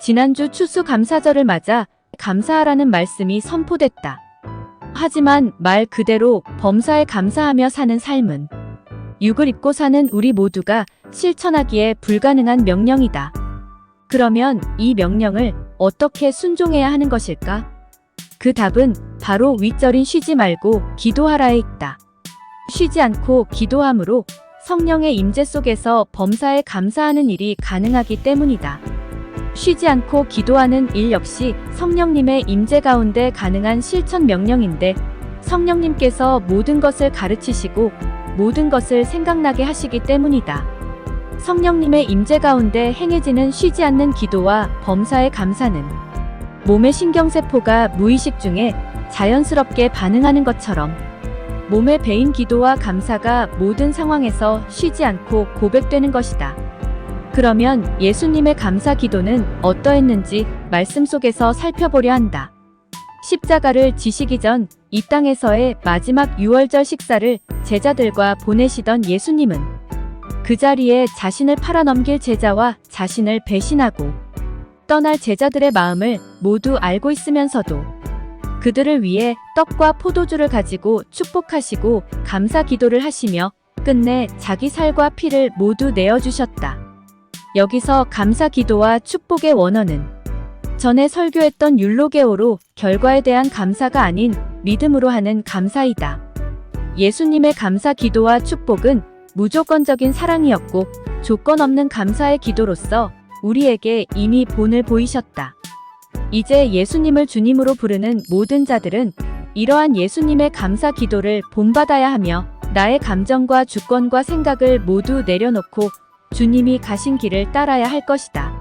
지난주 추수감사절을 맞아 감사하라는 말씀이 선포됐다. 하지만 말 그대로 범사에 감사하며 사는 삶은 육을 입고 사는 우리 모두가 실천하기에 불가능한 명령이다. 그러면 이 명령을 어떻게 순종해야 하는 것일까? 그 답은 바로 윗절인 쉬지 말고 기도하라에 있다. 쉬지 않고 기도함으로 성령의 임재 속에서 범사에 감사하는 일이 가능하기 때문이다. 쉬지 않고 기도하는 일 역시 성령님의 임재 가운데 가능한 실천 명령인데 성령님께서 모든 것을 가르치시고 모든 것을 생각나게 하시기 때문이다. 성령님의 임재 가운데 행해지는 쉬지 않는 기도와 범사의 감사는 몸의 신경세포가 무의식 중에 자연스럽게 반응하는 것처럼 몸의 배인 기도와 감사가 모든 상황에서 쉬지 않고 고백되는 것이다. 그러면 예수님의 감사 기도는 어떠했는지 말씀 속에서 살펴보려 한다. 십자가를 지시기 전 이 땅에서의 마지막 유월절 식사를 제자들과 보내시던 예수님은 그 자리에 자신을 팔아넘길 제자와 자신을 배신하고 떠날 제자들의 마음을 모두 알고 있으면서도 그들을 위해 떡과 포도주를 가지고 축복하시고 감사 기도를 하시며 끝내 자기 살과 피를 모두 내어주셨다. 여기서 감사 기도와 축복의 원어는 전에 설교했던 율로게오로 결과에 대한 감사가 아닌 믿음으로 하는 감사이다. 예수님의 감사 기도와 축복은 무조건적인 사랑이었고 조건 없는 감사의 기도로서 우리에게 이미 본을 보이셨다. 이제 예수님을 주님으로 부르는 모든 자들은 이러한 예수님의 감사 기도를 본받아야 하며 나의 감정과 주권과 생각을 모두 내려놓고 주님이 가신 길을 따라야 할 것이다.